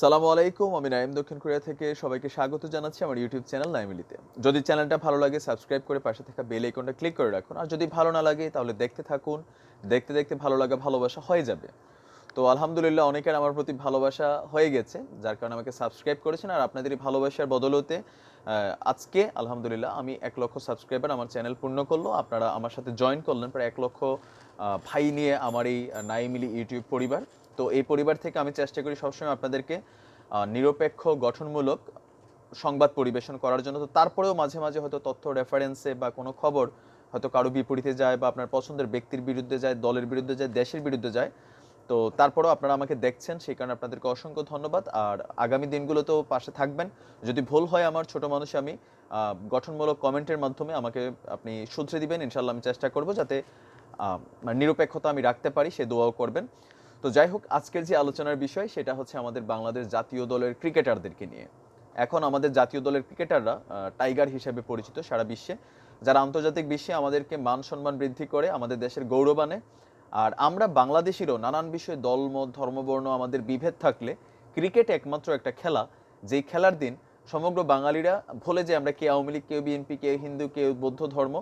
সালামু আলাইকুম, আমি নাইম দক্ষিণ কোরিয়া থেকে সবাইকে স্বাগত জানাচ্ছি আমার ইউটিউব চ্যানেল নাইমিলিতে। যদি চ্যানেলটা ভালো লাগে, সাবস্ক্রাইব করে পাশে থাকা বেল আইকনটা ক্লিক করে রাখুন। আর যদি ভালো না লাগে, তাহলে দেখতে থাকুন। দেখতে দেখতে ভালো লাগা, ভালোবাসা হয়ে যাবে। তো আলহামদুলিল্লাহ, অনেকের আমার প্রতি ভালোবাসা হয়ে গেছে, যার কারণে আমাকে সাবস্ক্রাইব করেছেন। আর আপনাদের ভালোবাসার বদলতে আজকে আলহামদুলিল্লাহ আমি এক লক্ষ সাবস্ক্রাইবার আমার চ্যানেল পূর্ণ করল। আপনারা আমার সাথে জয়েন করলেন প্রায় এক লক্ষ ভাই নিয়ে আমার এই নাইমিলি ইউটিউব পরিবার। তো এই পরিবার থেকে আমি চেষ্টা করি সবসময় আপনাদেরকে নিরপেক্ষ, গঠনমূলক সংবাদ পরিবেশন করার জন্য। তো তারপরেও মাঝে মাঝে হয়তো তথ্য রেফারেন্সে বা কোনো খবর হয়তো কারও বিপরীতে যায় বা আপনার পছন্দের ব্যক্তির বিরুদ্ধে যায়, দলের বিরুদ্ধে যায়, দেশের বিরুদ্ধে যায়। তো তারপরেও আপনারা আমাকে দেখছেন, সেই কারণে আপনাদেরকে অসংখ্য ধন্যবাদ। আর আগামী দিনগুলোতেও পাশে থাকবেন। যদি ভুল হয় আমার ছোট মানুষ আমি গঠনমূলক কমেন্টের মাধ্যমে আমাকে আপনি শুধরে দিবেন ইনশাল্লাহ আমি চেষ্টা করব যাতে মানে নিরপেক্ষতা আমি রাখতে পারি, সে দোয়াও করবেন। তো যাই হোক, আজকের যে আলোচনার বিষয় সেটা হচ্ছে আমাদের বাংলাদেশ জাতীয় দলের ক্রিকেটারদেরকে নিয়ে। এখন আমাদের জাতীয় দলের ক্রিকেটাররা টাইগার হিসেবে পরিচিত সারা বিশ্বে। যারা আন্তর্জাতিক বিশ্বে আমাদেরকে মান সম্মান বৃদ্ধি করে আমাদের দেশের গৌরব আনে। আর আমরা বাংলাদেশিরও নানান বিষয়ে দলমত ধর্মবর্ণ আমাদের বিভেদ থাকলে ক্রিকেট একমাত্র একটা খেলা। যেই খেলার দিন সমগ্র বাঙালিরা ভুলে যে আমরা কে আওয়ামী লীগ কেউ বিএনপি কেউ হিন্দু কেউ বৌদ্ধ ধর্ম,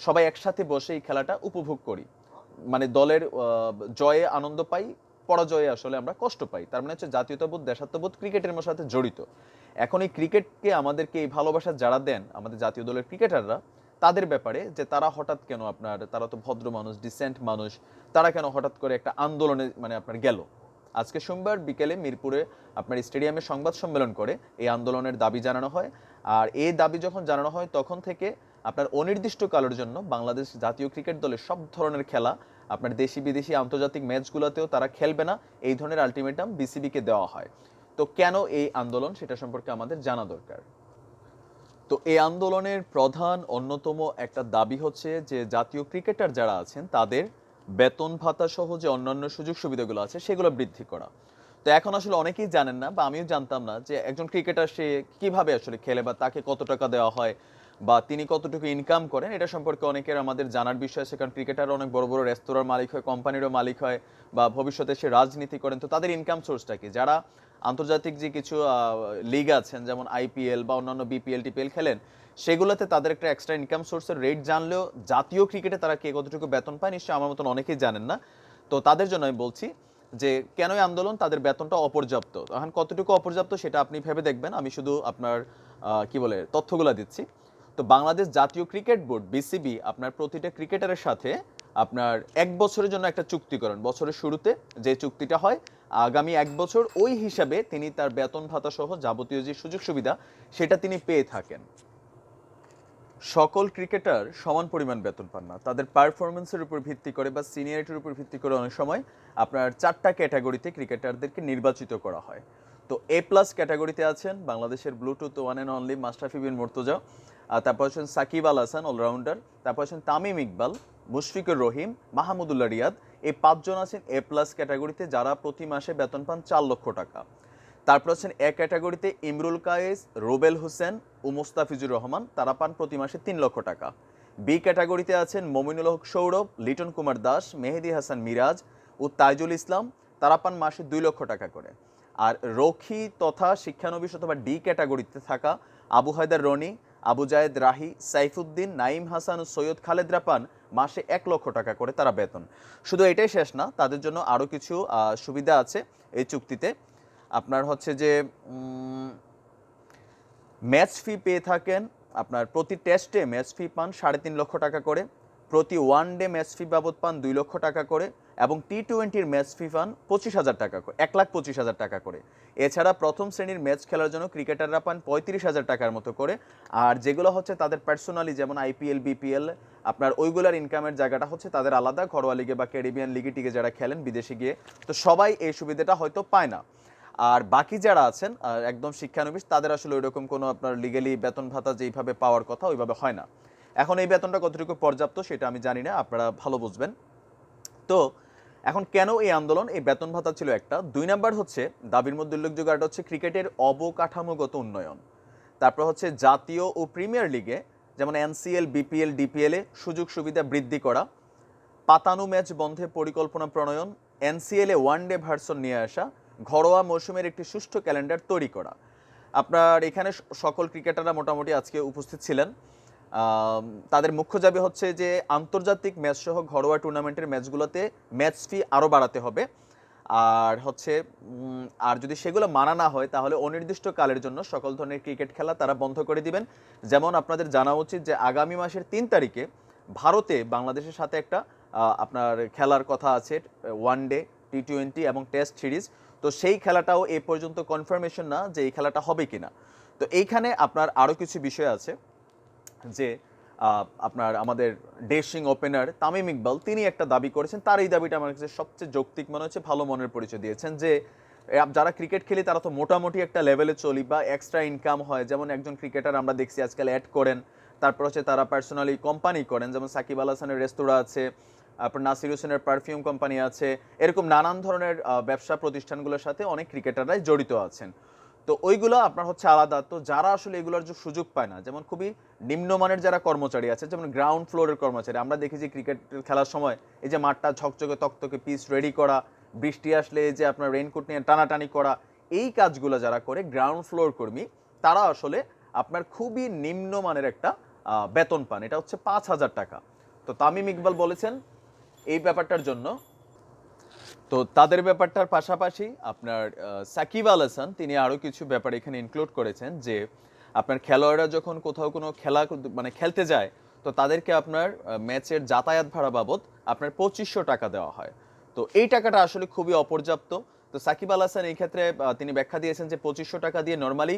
সবাই একসাথে বসে এই খেলাটা উপভোগ করি। মানে দলের জয়ে আনন্দ পাই পরাজয়ে আসলে আমরা কষ্ট পাই। তার মানে হচ্ছে জাতীয়তাবোধ, দেশাত্মবোধ ক্রিকেটের সাথে জড়িত। এখন এই ক্রিকেটকে আমাদেরকে এই ভালোবাসা যারা দেন, আমাদের জাতীয় দলের ক্রিকেটাররা, তাদের ব্যাপারে যে তারা হঠাৎ কেন আপনার, তারা তো ভদ্র মানুষ ডিসেন্ট মানুষ, তারা কেন হঠাৎ করে একটা আন্দোলনে মানে আপনার গেল? আজকে সোমবার বিকেলে মিরপুরে আপনার স্টেডিয়ামে সংবাদ সম্মেলন করে এই আন্দোলনের দাবি জানানো হয়। আর এই দাবি যখন জানানো হয়, তখন থেকে আপনার অনির্দিষ্টকালের জন্য বাংলাদেশ জাতীয় ক্রিকেট দলের সব ধরনের খেলা আপনার দেশি বিদেশি আন্তর্জাতিক ম্যাচগুলোতেও তারা খেলবে না। এই ধরনের আলটিমেটাম বিসিবিকে দেওয়া হয়। তো কেন এই আন্দোলন? সেটা সম্পর্কে আমাদের জানা দরকার। তো এই আন্দোলনের প্রধান অন্যতম একটা দাবি হচ্ছে যে, জাতীয় ক্রিকেটার যারা আছেন, তাদের বেতন ভাতা সহ যে অন্যান্য সুযোগ সুবিধাগুলো আছে, সেগুলো বৃদ্ধি করা। তো এখন আসলে অনেকেই জানেন না বা আমিও জানতাম না যে, একজন ক্রিকেটার সে কীভাবে আসলে খেলে বা তাকে কত টাকা দেওয়া হয় বা তিনি কতটুকু ইনকাম করেন, এটা সম্পর্কে অনেকের আমাদের জানার বিষয় আছে। কারণ ক্রিকেটার অনেক বড় বড় রেস্তোরাঁর মালিক হয় কোম্পানিরও মালিক হয় বা ভবিষ্যতে সে রাজনীতি করেন। তো তাদের ইনকাম সোর্সটা কি? যারা আন্তর্জাতিক যে কিছু লিগ আছেন, যেমন আইপিএল বা অন্যান্য বিপিএল টিপিএল খেলেন, সেগুলোতে তাদের একটা এক্সট্রা ইনকাম সোর্সের রেট জানলেও জাতীয় ক্রিকেটে তারা কে কতটুকু বেতন পায়, নিশ্চয়ই আমার মতন অনেকেই জানেন না। তো তাদের জন্য আমি বলছি যে, কেন এই আন্দোলন? তাদের বেতনটা অপর্যাপ্ত। এখন কতটুকু অপর্যাপ্ত সেটা আপনি ভেবে দেখবেন। আমি শুধু আপনার কি বলে, তথ্যগুলো দিচ্ছি। তো বাংলাদেশ জাতীয় ক্রিকেট বোর্ড, বিসিবি, আপনার প্রতিটা ক্রিকেটারের সাথে আপনার এক বছরের জন্য একটা চুক্তি করেন বছরের শুরুতে যে চুক্তিটা হয়, আগামী এক বছর ওই হিসাবে তিনি তার বেতন ভাতা সহ যাবতীয় যে সুযোগ সুবিধা, সেটা তিনি পেয়ে থাকেন। সকল ক্রিকেটার সমান পরিমাণ বেতন পান না। তাদের পারফরমেন্সের উপর ভিত্তি করে বা সিনিয়রিটির উপর ভিত্তি করে অনেক সময় আপনার চারটা ক্যাটাগরিতে ক্রিকেটারদেরকে নির্বাচিত করা হয়। তো এ প্লাস ক্যাটাগরিতে আছেন বাংলাদেশের Bluetooth one and only Mashrafe bin Mortaza তারপর আছেন সাকিব আল হাসান অলরাউন্ডার তারপর আছেন তামিম ইকবাল, মুশফিকুর রহিম, মাহমুদুল্লাহ রিয়াদ। এই পাঁচজন আছেন এ প্লাস ক্যাটাগরিতে যারা প্রতি মাসে বেতন পান চার লক্ষ টাকা। তারপর আছেন এ ক্যাটাগরিতে ইমরুল কায়েস, রোবেল হোসেন, ও মোস্তাফিজুর রহমান, তারা পান প্রতি মাসে তিন লক্ষ টাকা। বি ক্যাটাগরিতে আছেন মমিনুল হক সৌরভ, লিটন কুমার দাস, মেহেদি হাসান মিরাজ ও তাইজুল ইসলাম, তারা পান মাসে দুই লক্ষ টাকা করে। আর রক্ষী তথা শিক্ষানবিশ অথবা ডি ক্যাটাগরিতে থাকা আবু হায়দার রনি আবু জায়েদ রাহি, সাইফুদ্দিন নাইম হাসান, সৈয়দ খালেদ রাপান মাসে এক লক্ষ টাকা করে তারা বেতন। শুধু এটাই শেষ না, তাদের জন্য আরও কিছু সুবিধা আছে এই চুক্তিতে। আপনার হচ্ছে যে ম্যাচ ফি পেয়ে থাকেন, আপনার প্রতি টেস্টে ম্যাচ ফি পান সাড়ে তিন লক্ষ টাকা করে। প্রতি ওয়ান ডে ম্যাচ ফি বাবদ পান দুই লক্ষ টাকা করে এবং টি টোয়েন্টির ম্যাচ ফি পান পঁচিশ হাজার টাকা করে, এক লাখ পঁচিশ হাজার টাকা করে। এছাড়া প্রথম শ্রেণির ম্যাচ খেলার জন্য ক্রিকেটাররা পান পঁয়ত্রিশ হাজার টাকার মতো করে। আর যেগুলো হচ্ছে তাদের পার্সোনালি যেমন আইপিএল বিপিএল আপনার ওইগুলার ইনকামের জায়গাটা হচ্ছে তাদের আলাদা। ঘরোয়া লিগে বা ক্যারিবিয়ান লিগে টিকে যারা খেলেন, বিদেশে গিয়ে। তো সবাই এই সুবিধাটা হয়তো পায় না। আর বাকি যারা আছেন একদম শিক্ষানবিশ, তাদের আসলে ওইরকম কোনো আপনার লিগেলি বেতন ভাতা যেইভাবে পাওয়ার কথা ওইভাবে হয় না। এখন এই বেতনটা কতটুকু পর্যাপ্ত সেটা আমি জানি না, আপনারা ভালো বুঝবেন। তো, এখন কেন এই আন্দোলন? এই বেতন ভাতা ছিল একটা। দুই নাম্বার হচ্ছে, দাবির মধ্যে উল্লেখযোগ্য একটা হচ্ছে ক্রিকেটের অবকাঠামোগত উন্নয়ন। তারপর হচ্ছে জাতীয় ও প্রিমিয়ার লিগে, যেমন এনসিএল, বিপিএল, ডিপিএল এ সুযোগ সুবিধা বৃদ্ধি করা, পাতানো ম্যাচ বন্ধে পরিকল্পনা প্রণয়ন, এনসিএল এ ওয়ান ডে ভার্সন নিয়ে আসা, ঘরোয়া মৌসুমের একটি সুষ্ঠু ক্যালেন্ডার তৈরি করা। আপনার এখানে সকল ক্রিকেটাররা মোটামুটি আজকে উপস্থিত ছিলেন। তাদের মুখ্য দাবি হচ্ছে যে আন্তর্জাতিক ম্যাচ সহ ঘরোয়া টুর্নামেন্টের ম্যাচগুলোতে ম্যাচ ফি আরও বাড়াতে হবে। আর হচ্ছে আর যদি সেগুলো মানা না হয়, তাহলে অনির্দিষ্ট কালের জন্য সকল ধরনের ক্রিকেট খেলা তারা বন্ধ করে দিবেন। যেমন আপনাদের জানা উচিত যে আগামী মাসের তিন তারিখে ভারতে বাংলাদেশের সাথে একটা আপনার খেলার কথা আছে, ওয়ান ডে টি টোয়েন্টি এবং টেস্ট সিরিজ। তো সেই খেলাটাও এ পর্যন্ত কনফার্মেশন না যে এই খেলাটা হবে কিনা। তো এইখানে আপনার আরও কিছু বিষয় আছে। যে আপনার আমাদের ডেশিং ওপেনার তামিম ইকবাল, তিনি একটা দাবি করেছেন, তার এই দাবিটা আমার কাছে সবচেয়ে যৌক্তিক মনে হচ্ছে, ভালো মনের পরিচয় দিয়েছেন যে যারা ক্রিকেট খেলি তারা তো মোটামুটি একটা লেভেলে চলি বা এক্সট্রা ইনকাম হয়। যেমন একজন ক্রিকেটার আমরা দেখছি আজকাল অ্যাড করেন, তারপর হচ্ছে তারা পার্সোনালি কোম্পানি করেন, যেমন সাকিব আল হাসানের রেস্তোরাঁ আছে, আপনার নাসির হোসেনের পারফিউম কোম্পানি আছে, এরকম নানান ধরনের ব্যবসা প্রতিষ্ঠানগুলোর সাথে অনেক ক্রিকেটাররাই জড়িত আছেন। তো ওইগুলো আপনার হচ্ছে আলাদা। তো যারা আসলে এগুলোর যে সুযোগ পায় না, যেমন খুবই নিম্নমানের যারা কর্মচারী আছে, যেমন গ্রাউন্ড ফ্লোরের কর্মচারী, আমরা দেখি যে ক্রিকেট খেলার সময় এই যে মাঠটা ঝকঝকে, তকতকে পিচ রেডি করা, বৃষ্টি আসলে এই যে আপনার রেইনকোট নিয়ে টানাটানি করা, এই কাজগুলো যারা করে গ্রাউন্ড ফ্লোর কর্মী, তারা আসলে আপনার খুবই নিম্নমানের একটা বেতন পান। এটা হচ্ছে পাঁচ হাজার টাকা। তো তামিম ইকবাল বলেছেন, এই ব্যাপারটার জন্য তো তাদের ব্যাপারটার পাশাপাশি আপনার সাকিব আল হাসান, তিনি আরও কিছু ব্যাপার এখানে ইনক্লুড করেছেন যে আপনার খেলোয়াড়রা যখন কোথাও কোনো খেলা মানে খেলতে যায়, তো তাদেরকে আপনার ম্যাচের যাতায়াত ভাড়া বাবদ আপনার পঁচিশশো টাকা দেওয়া হয়। তো এই টাকাটা আসলে খুবই অপর্যাপ্ত। তো সাকিব আল হাসান এই ক্ষেত্রে তিনি ব্যাখ্যা দিয়েছেন যে পঁচিশশো টাকা দিয়ে নর্মালি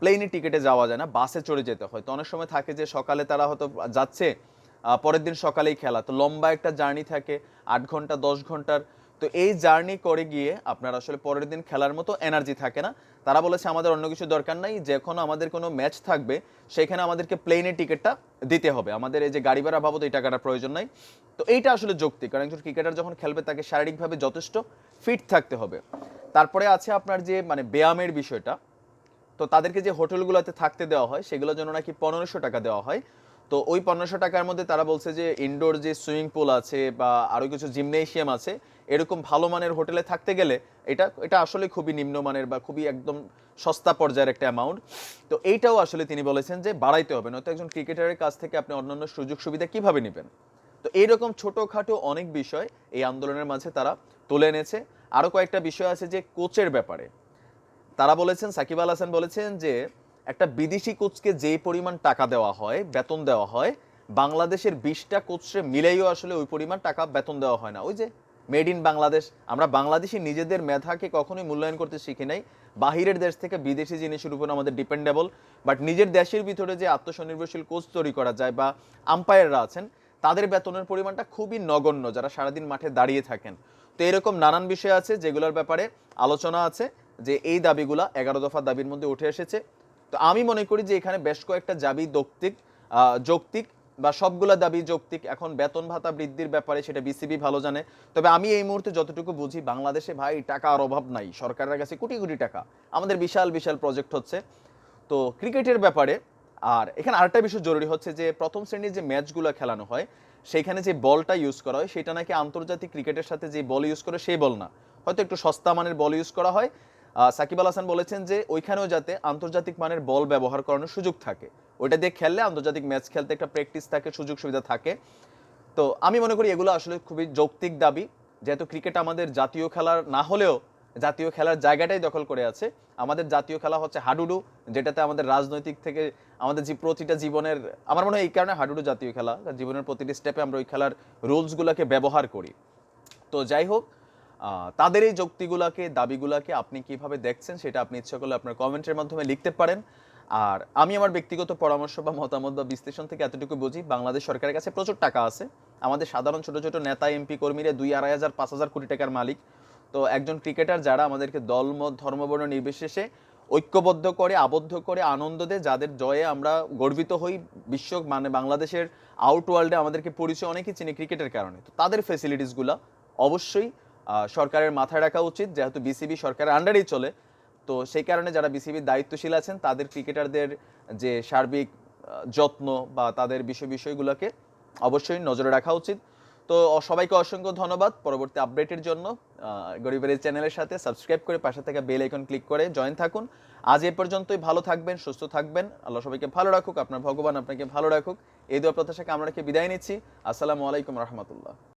প্লেনে টিকিটে যাওয়া যায় না বাসে চড়ে যেতে হয়। তো অনেক সময় থাকে যে সকালে তারা হয়তো যাচ্ছে পরের দিন সকালেই খেলা। তো লম্বা একটা জার্নি থাকে, আট ঘণ্টা, দশ ঘণ্টার তো এই জার্নি করে গিয়ে আপনার আসলে পরের দিন খেলার মতো এনার্জি থাকে না। তারা বলেছে, আমাদের অন্য কিছু দরকার নাই যখন আমাদের কোনো ম্যাচ থাকবে, সেখানে আমাদেরকে প্লেনের টিকিটটা দিতে হবে। আমাদের এই যে গাড়ি ভাড়া বাবদ এই টাকাটা প্রয়োজন নাই। তো এইটা আসলে যৌক্তিক, কারণ একজন ক্রিকেটার যখন খেলবে, তাকে শারীরিকভাবে যথেষ্ট ফিট থাকতে হবে। তারপরে আছে আপনার যে মানে ব্যায়ামের বিষয়টা, তো তাদেরকে যে হোটেলগুলোতে থাকতে দেওয়া হয়, সেগুলোর জন্য নাকি পনেরোশো টাকা দেওয়া হয়। তো ওই পনেরোশো টাকার মধ্যে তারা বলছে যে ইনডোর যে সুইমিং পুল আছে বা আরও কিছু জিমনেশিয়াম আছে, এরকম ভালো মানের হোটেলে থাকতে গেলে এটা এটা আসলে খুবই নিম্নমানের বা খুবই একদম সস্তা পর্যায়ের একটা অ্যামাউন্ট তো এইটাও আসলে তিনি বলেছেন যে বাড়াইতে হবে, নয়তো একজন ক্রিকেটারের কাছ থেকে আপনি অন্যান্য সুযোগ সুবিধা কীভাবে নেবেন? তো এইরকম ছোটোখাটো অনেক বিষয় এই আন্দোলনের মাঝে তারা তুলে এনেছে। আরও কয়েকটা বিষয় আছে যে কোচের ব্যাপারে। তারা বলেছেন, সাকিব আল হাসান বলেছেন যে একটা বিদেশি কোচকে যে পরিমাণ টাকা দেওয়া হয়, বেতন দেওয়া হয়, বাংলাদেশের বিশটা কোচে মিলেও আসলে ওই পরিমাণ টাকা বেতন দেওয়া হয় না। ওই যে মেড ইন বাংলাদেশ, আমরা বাংলাদেশি নিজেদের মেধাকে কখনোই মূল্যায়ন করতে শিখি নাই। বাহিরের দেশ থেকে বিদেশি জিনিসের উপর আমাদের ডিপেন্ডেবল বাট নিজের দেশের ভিতরে যে আত্মস্বনির্ভরশীল কোচ তৈরি করা যায় বা আম্পায়াররা আছেন, তাদের বেতনের পরিমাণটা খুবই নগণ্য যারা সারাদিন মাঠে দাঁড়িয়ে থাকেন। তো এরকম নানান বিষয় আছে যেগুলোর ব্যাপারে আলোচনা আছে যে এই দাবিগুলা এগারো দফা দাবির মধ্যে উঠে এসেছে। তো আমি মনে করি যে এখানে বেশ কয়েকটা দাবি যৌক্তিক যৌক্তিক বা সবগুলা দাবি যৌক্তিক। এখন বেতন ভাতা বৃদ্ধির ব্যাপারে সেটা বিসিবি ভালো জানে। তবে আমি এই মুহূর্তে যতটুকু বুঝি, বাংলাদেশে ভাই টাকার অভাব নাই। সরকারের কাছে কোটি কোটি টাকা। আমাদের বিশাল বিশাল প্রজেক্ট হচ্ছে। তো ক্রিকেটের ব্যাপারে, আর এখানে আরেকটা বিষয় জরুরি হচ্ছে যে প্রথম শ্রেণির যে ম্যাচগুলো খেলানো হয় সেইখানে যে বলটা ইউজ করা হয়, সেটা নাকি আন্তর্জাতিক ক্রিকেটের সাথে যে বল ইউজ করে, সেই বল না। হয়তো একটু সস্তা মানের বল ইউজ করা হয় সাকিব আল হাসান বলেছেন যে ওইখানেও যাতে আন্তর্জাতিক মানের বল ব্যবহার করানোর সুযোগ থাকে। ওইটা দিয়ে খেললে আন্তর্জাতিক ম্যাচ খেলতে একটা প্র্যাকটিস থাকে, সুযোগ সুবিধা থাকে। তো আমি মনে করি এগুলো আসলে খুবই যৌক্তিক দাবি। যেহেতু ক্রিকেট আমাদের জাতীয় খেলার না হলেও জাতীয় খেলার জায়গাটাই দখল করে আছে। আমাদের জাতীয় খেলা হচ্ছে হাডুডু, যেটাতে আমাদের রাজনৈতিক থেকে আমাদের যে প্রতিটা জীবনের, আমার মনে হয় এই কারণে হাডুডু জাতীয় খেলা জীবনের প্রতিটি স্টেপে আমরা ওই খেলার রুলসগুলোকে ব্যবহার করি। তো যাই হোক তাদের এই যুক্তিগুলাকে, দাবিগুলাকে আপনি কীভাবে দেখছেন সেটা আপনি ইচ্ছা করলে আপনার কমেন্টের মাধ্যমে লিখতে পারেন। আর আমি আমার ব্যক্তিগত পরামর্শ বা মতামত বা বিশ্লেষণ থেকে এতটুকু বুঝি, বাংলাদেশ সরকারের কাছে প্রচুর টাকা আছে। আমাদের সাধারণ ছোট ছোট নেতা, এমপি কর্মীরা দুই আড়াই হাজার, পাঁচ হাজার কোটি টাকার মালিক। তো একজন ক্রিকেটার যারা আমাদেরকে দলমত ধর্মবর্ণ নির্বিশেষে ঐক্যবদ্ধ করে, আবদ্ধ করে আনন্দ দেয়, যাদের জয়ে আমরা গর্বিত হই, বিশ্ব মানে বাংলাদেশের আউট ওয়ার্ল্ডে আমাদেরকে পরিচয় অনেকেই চিনি ক্রিকেটের কারণে। তো তাদের ফেসিলিটিসগুলো অবশ্যই সরকারের মাথায় রাখা উচিত, যেহেতু বিসিবি সরকারের আন্ডারেই চলে। তো সেই কারণে যারা বিসিবির দায়িত্বশীল আছেন, তাদের ক্রিকেটারদের যে সার্বিক যত্ন বা তাদের বিষয় বিষয়গুলোকে অবশ্যই নজরে রাখা উচিত। তো সবাইকে অসংখ্য ধন্যবাদ পরবর্তী আপডেটের জন্য। গরিবের চ্যানেলের সাথে সাবস্ক্রাইব করে পাশে থেকে বেল আইকন ক্লিক করে জয়েন থাকুন। আজ এ পর্যন্তই, ভালো থাকবেন, সুস্থ থাকবেন। আল্লাহ সবাইকে ভালো রাখুক, আপনার ভগবান আপনাকে ভালো রাখুক। এই দোয়া প্রত্যাশাকে আমরা রেখে বিদায় নিচ্ছি। আসসালামু আলাইকুম রহমতুল্লাহ।